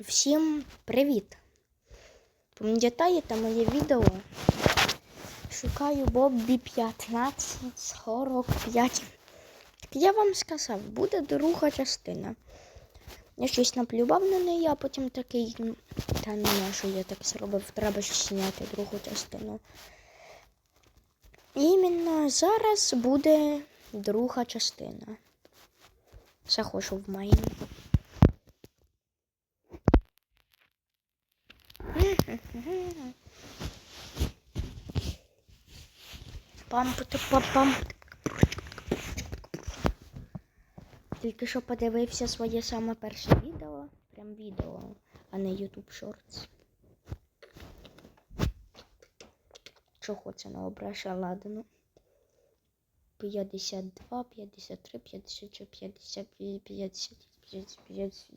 Всім привіт! Пам'ятаєте моє відео? Шукаю Боббі 1545. Так я вам сказав, буде друга частина. Я щось наплював на неї, а потім такий. Та не що я так зробив, треба ж зняти другу частину. Іменно зараз буде друга частина. Захожу в майн. Пам пам пам Тільки що подивився своє саме перше відео. Прям відео, а не YouTube Shorts. Чого це не обраша ладно. 52, 53, 54, 50, 50, 50,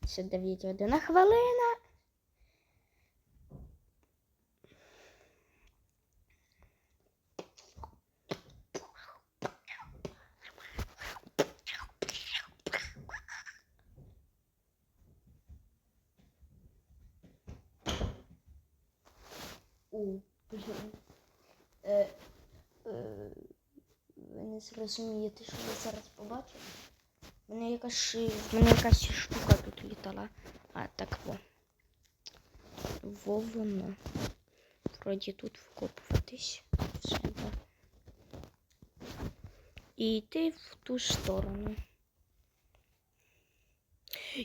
59, одна хвилина. У, блін. Е, е, ви не зрозумієте, що ви зараз побачили. В мене якась, мене якась штука тут літала. А, так во. Во воно. Вроді тут вкопуватись. Все, да. І йти в ту сторону.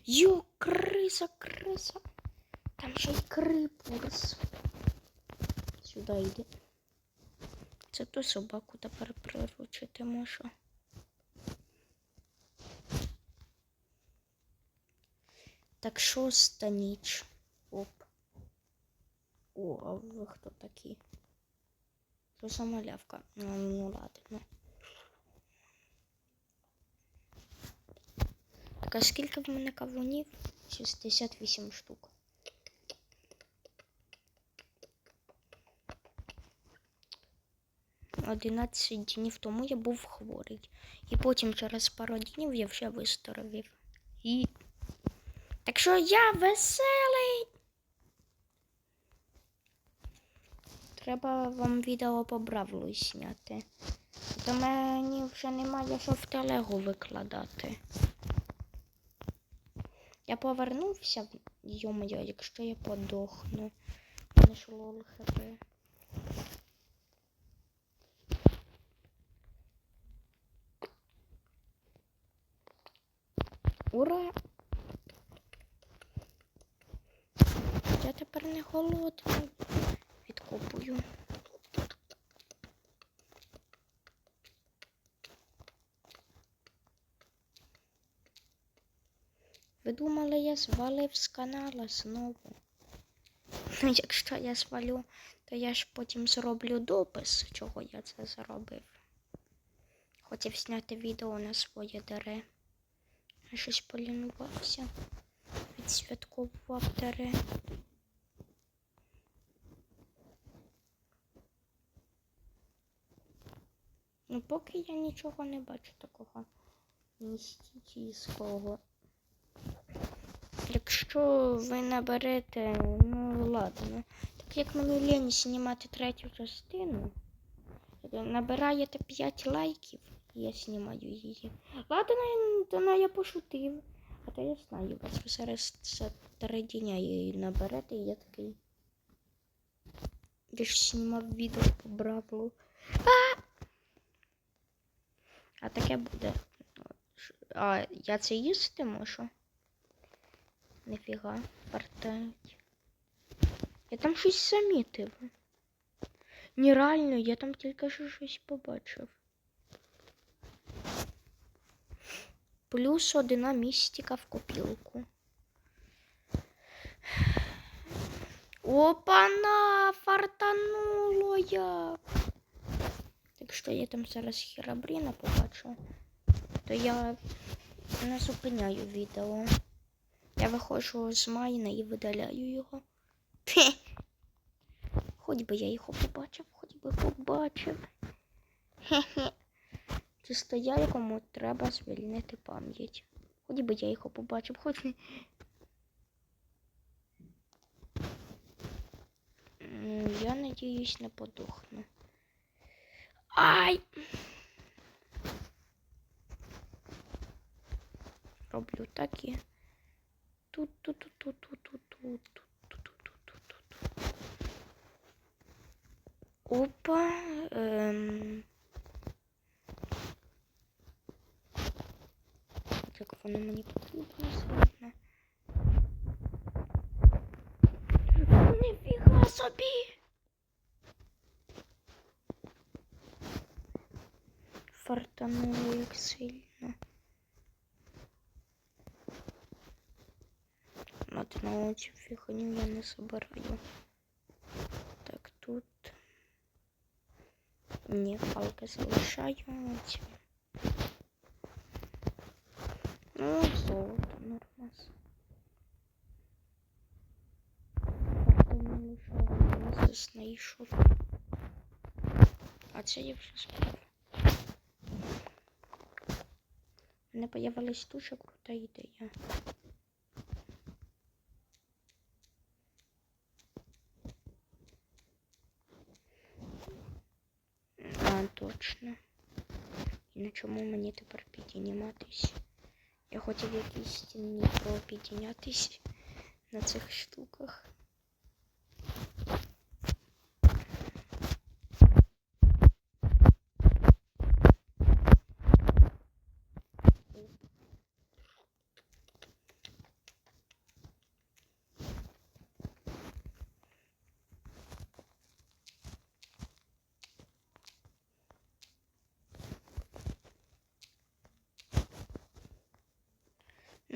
Йо, криса, криса. Там ще й крипурс. Сюди йди. Це ту собаку тепер приручити можу. Так шоста ніч. Оп. О, а ви хто такі? Що за малявка? Ну, ну ладно. Так, а скільки в мене кавунів? 68 штук. Одинадцять днів тому я був хворий. І потім через пару днів я вже виздоровів. І. Так що я веселий. Треба вам відео по бравлу зняти. То мені вже немає що в телегу викладати. Я повернувся, йо-моє, якщо я подохну. Мене ж лол. Ура! Я тепер не голодний. Відкопую. Ви думали, я звалив з канала знову? Ну, якщо я звалю, то я ж потім зроблю допис, чого я це зробив. Хотів зняти відео на своє дере. Я щось полінувався. Відсвяткував дере. Ну, поки я нічого не бачу такого містичного. Якщо ви наберете, ну ладно. Так як мені лінь знімати третю частину, набираєте 5 лайків, я знімаю її. Ладно, то на я пошутив. А то я знаю, вас ви зараз серединя її наберете, і я такий. Я ж знімав відео по бравлу. А! а таке буде. А я це їсти можу? Нифіга, партають. Я там щось замітив. Нереально, я там тільки що щось побачив. Плюс одна містика в копілку. Опана, фартануло як. Так що я там зараз хірабріна побачу, то я не зупиняю відео. Я виходжу з майна і видаляю його. Хоч би я його побачив, хоч би побачив. Хе-хе. Це стояли, кому треба звільнити пам'ять. Ході би я його побачив, хоч не. Я надіюсь, не подохну. Ай! Роблю так і. тут тут тут тут тут тут тут тут тут тут тут Опа. Ем... Як воно мені потрібно сильно. Ніфіга собі. Фартануло як сильно. Одну цю фігню я не забираю. Так, тут. Ні, палки залишаю. Я знайшов. А це я вже справив. У мене появилась дуже крута ідея. А, точно. І на чому мені тепер підійматись? Я хотів якійсь стіні про підійнятись на цих штуках.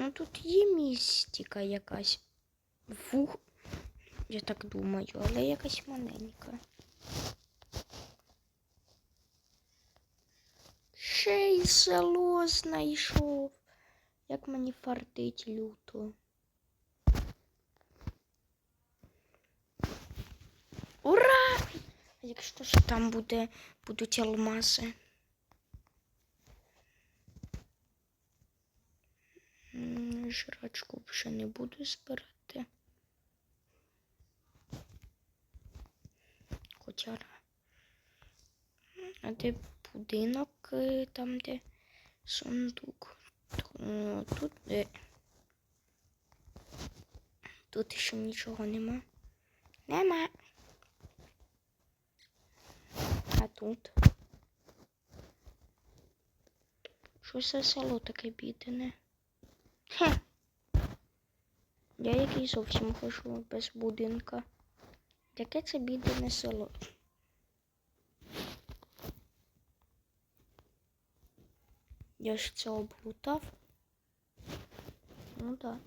Ну тут є містика якась. Фух. Я так думаю, але якась маленька. Ще й село знайшов. Як мені фартить люто. Ура! А якщо ж там буде, будуть алмази? Жрачку вже не буду збирати. Хоча. А де будинок, е, там, де сундук? Е, Тут де. Тут ще нічого нема. Нема. А тут. Що за село таке бідне? Хе. Я який зовсім хожу без будинка. Яке це бідне село? Я ж це облутав. Ну да.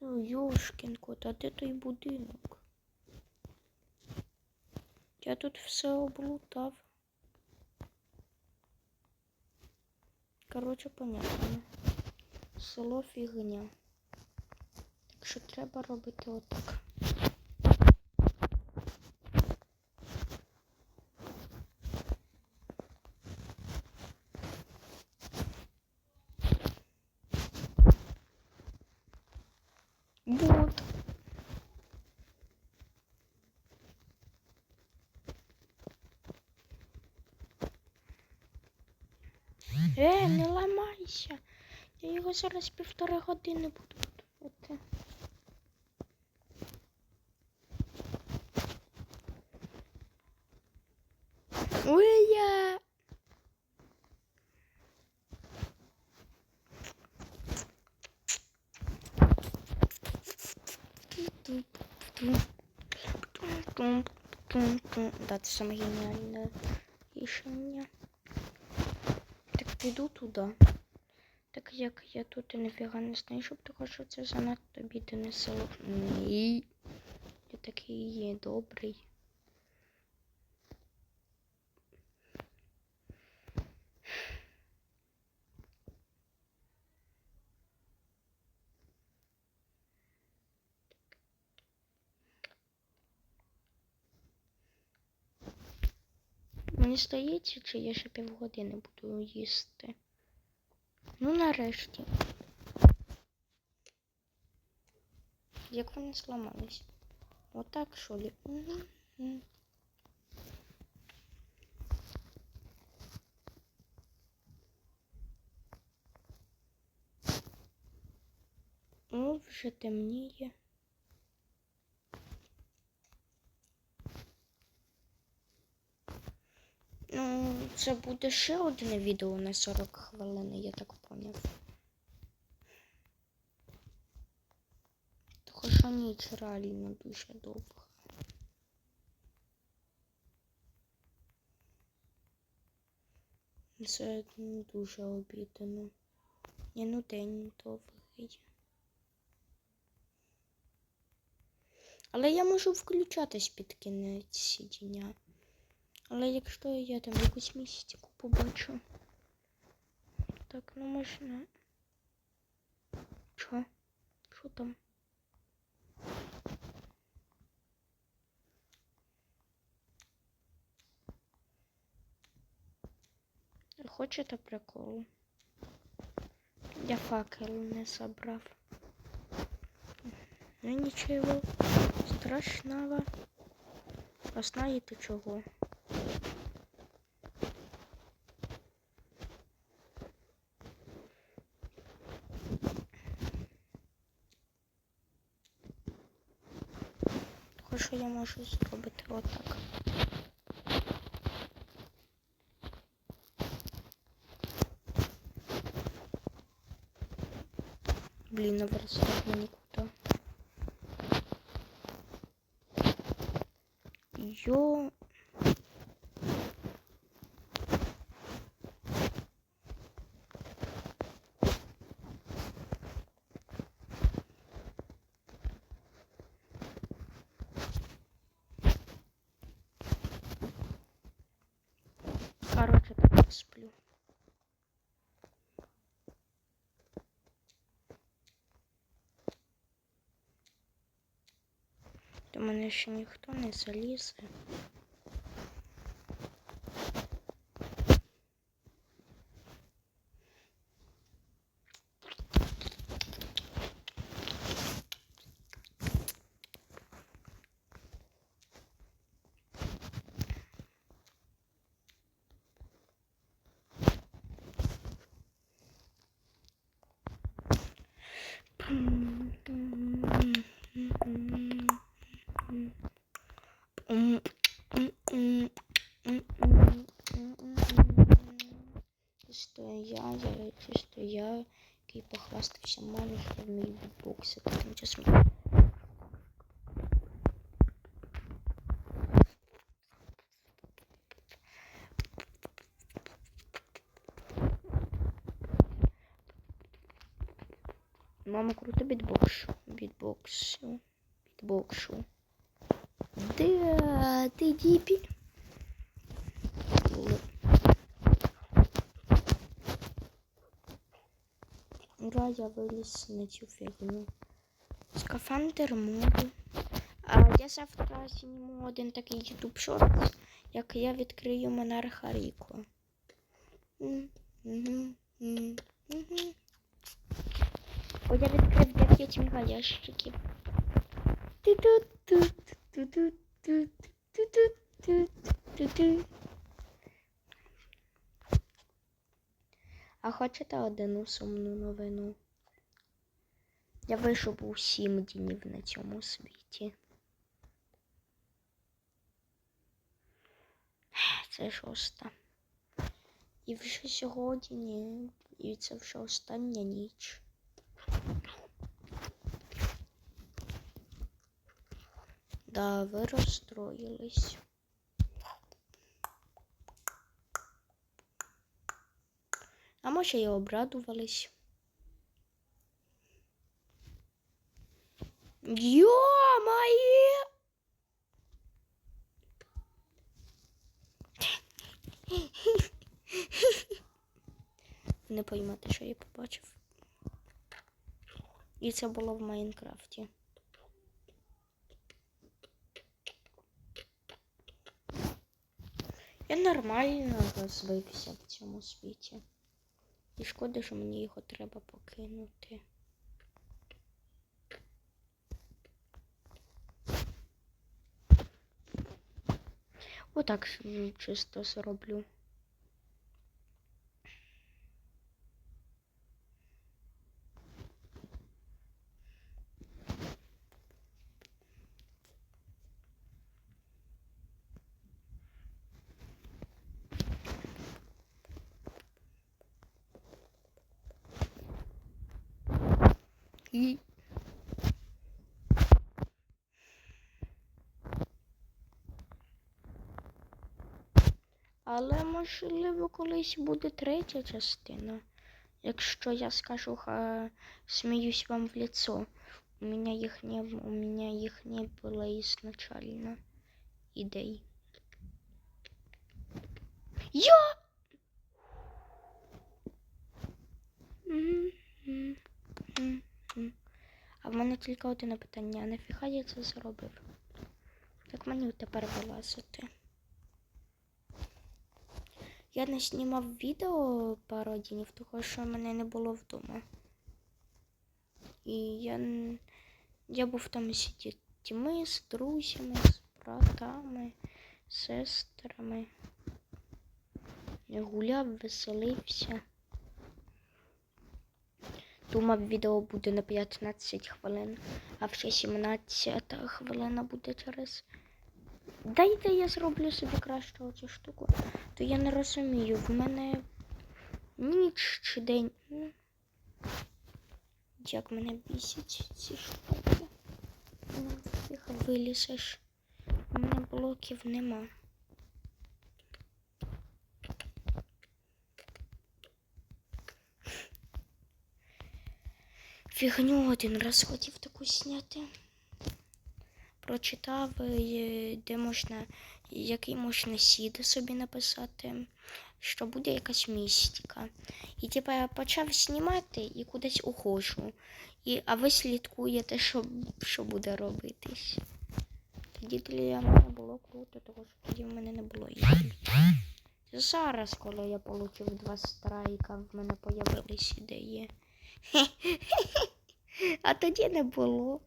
Ну, Юшкін кот, а де той будинок? Я тут все облутав. Коротше, понятно. Село фігня. Так що треба робити отак. Я його зараз півтори години буду готувати. Ой, я! Да, це саме гениальное рішення. Так, пойду туди. Як я тут і ніфіга не знайшов, тому що це занадто бідне село. Ні. Я такий є добрий. Мені здається, чи я ще півгодини буду їсти. Ну, нарешті. Як вони сломались? Отак, що ли? Угу. Ну, вже темніє. Ну, це буде ще одне відео на 40 хвилин, я так поняв. Хоча ніч реально дуже довга. Це дуже обідано. Ні, ну день довгий. Але я можу включатись під кінець дня. Але якщо я там якусь містику побачу. Так, ну можна. Чо? Що там? Хочете прикол? Я факел не забрав. Ну нічого страшного. А знаєте чого? Хоч я можу зробити отак. Блін, наверстав мені мене ще ніхто не залізе. Чисто я, я, чисто який похвастався мамі, що вмію. Мама круто бітбокс. Бітбоксу. Бітбоксу. Да, ти діпіль. Ура, я виліз на цю фігню. Скафандр моду. А я завтра зніму один такий YouTube шорт, як я відкрию монарха Ріко. М, мгм, м, мгм. О, я відкрив 9 мегаящиків. Ту-ту-ту-ту-ту-ту-ту-ту-ту-ту. А хочете одну сумну новину? Я вийшов у сім днів на цьому світі. Це шоста. І вже сьогодні, і це вже остання ніч. Да, ви розстроїлись. А може і обрадувались. Ё-моё! Не поймете, що я побачив. І це було в Майнкрафті. Я нормально розвився в цьому світі. І шкода, що мені його треба покинути. Отак чисто зроблю. І Але можливо колись буде третя частина. Якщо я скажу, ха, сміюсь вам в лицо. У мене їх не, у мене їх не було ізначально ідей. Я! Мгм. А в мене тільки одне питання, а нафіга я це зробив? Як мені тепер вилазити? Я не знімав відео пару днів, тому що мене не було вдома. І я, я був там з дітьми, з друзями, з братами, сестрами. Я гуляв, веселився. Думав, відео буде на 15 хвилин, а вже 17 хвилина буде через. Дайте я зроблю собі краще оцю штуку. То я не розумію, в мене ніч чи день. Ну, Як мене бісять ці штуки. Ну, вилізеш. У мене блоків нема. Фігню один раз хотів таку зняти. Прочитав, е, де можна, який можна сід собі написати, що буде якась містика. І типа я почав знімати і кудись ухожу. І, а ви слідкуєте, що, що буде робитись. Тоді для мене було круто, тому що тоді в мене не було ідей. Зараз, коли я отримав два страйка, в мене появились ідеї. А тоді не було.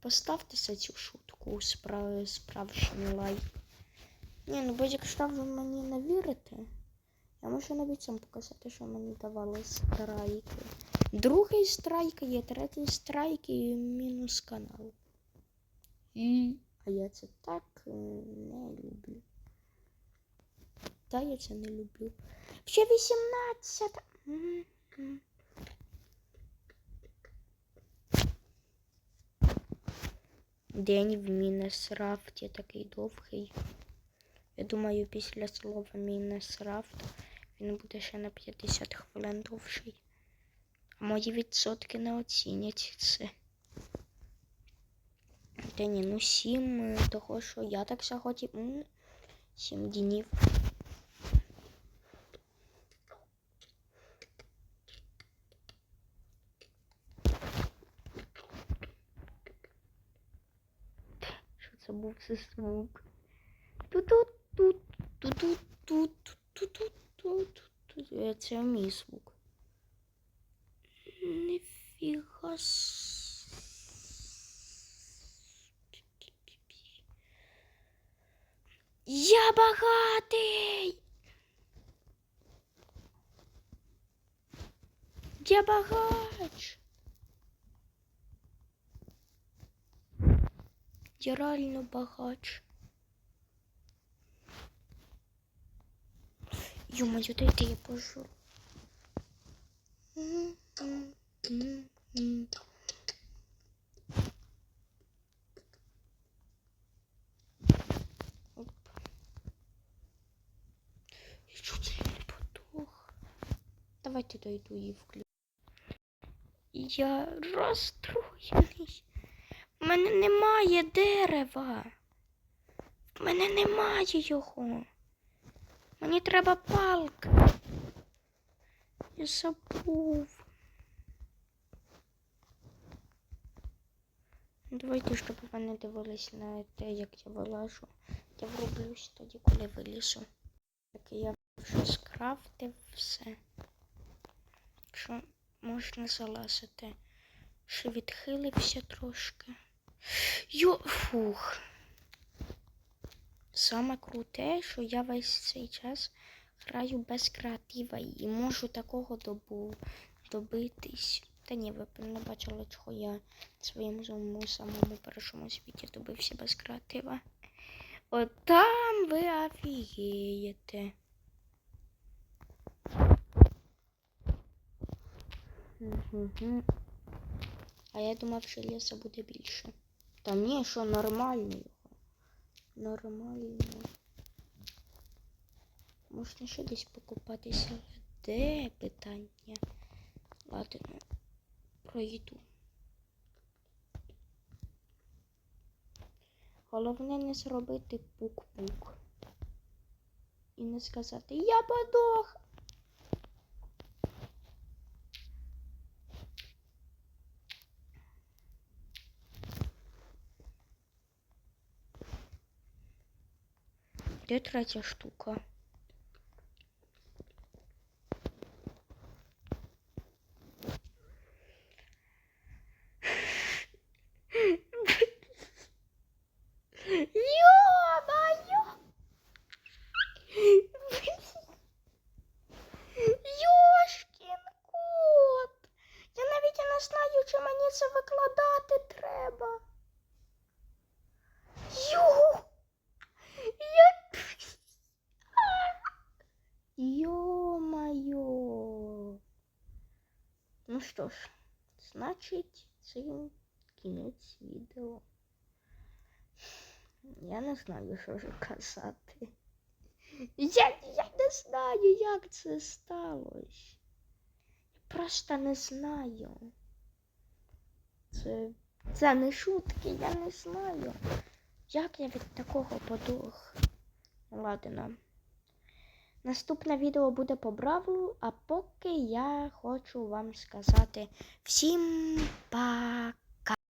Поставте за цю шутку справ... справжній лайк. Ні, ну бо якщо ви мені не вірите, я можу навіть сам показати, що мені давали страйки. Другий страйк є, третій страйк і мінус канал. І... А я це так е, не люблю. Та я це не люблю. Ще 18. М, м. День в Мінесрафті такий довгий. Я думаю, після слова Мінесрафт він буде ще на 50 хвилин довший. А мої відсотки не оцінять це. Та ні, ну сім, е, того що я так захотів. Сім днів. Що це був за звук? Тут-тут-тут, тут-тут-тут, тут-тут-тут, тут. Е, Це мій звук. Ніфіга. Я багатий. Я багач. Я реально багач. Ё-моё, дайте я пожу. Оп. І Що це я не подох? Давайте дойду і включу. Я розстроєний. У мене немає дерева. В мене немає його. Мені треба палка. Я забув. Давайте, щоб ви не дивились на те, як я вилажу. Я врублюсь тоді, коли вилізу. Так я вже скрафтив все. Що можна залазити. Ще відхилився трошки. Йо, фух. Саме круте, що я весь цей час граю без креатива і можу такого добу, добитись. Та ні, ви не бачили, чого я своєму самому, самому першому світі добився без креатива. От там ви офігієте. Мгм. А я думав, що лісу буде більше. Та ні, що нормально його. Нормально. Можна ще десь покупатися. Де питання? Ладно, пройду. Головне не зробити пук-пук. І не сказати Я подох. Де третя штука? Ну що ж, значить, це кінець відео. Я не знаю, що ж казати. Я, я не знаю, як це сталося. Я просто не знаю. Це, це не шутки, я не знаю. Як я від такого подох? Ладно. Наступне відео буде по бравлу, а поки я хочу вам сказати всім пока.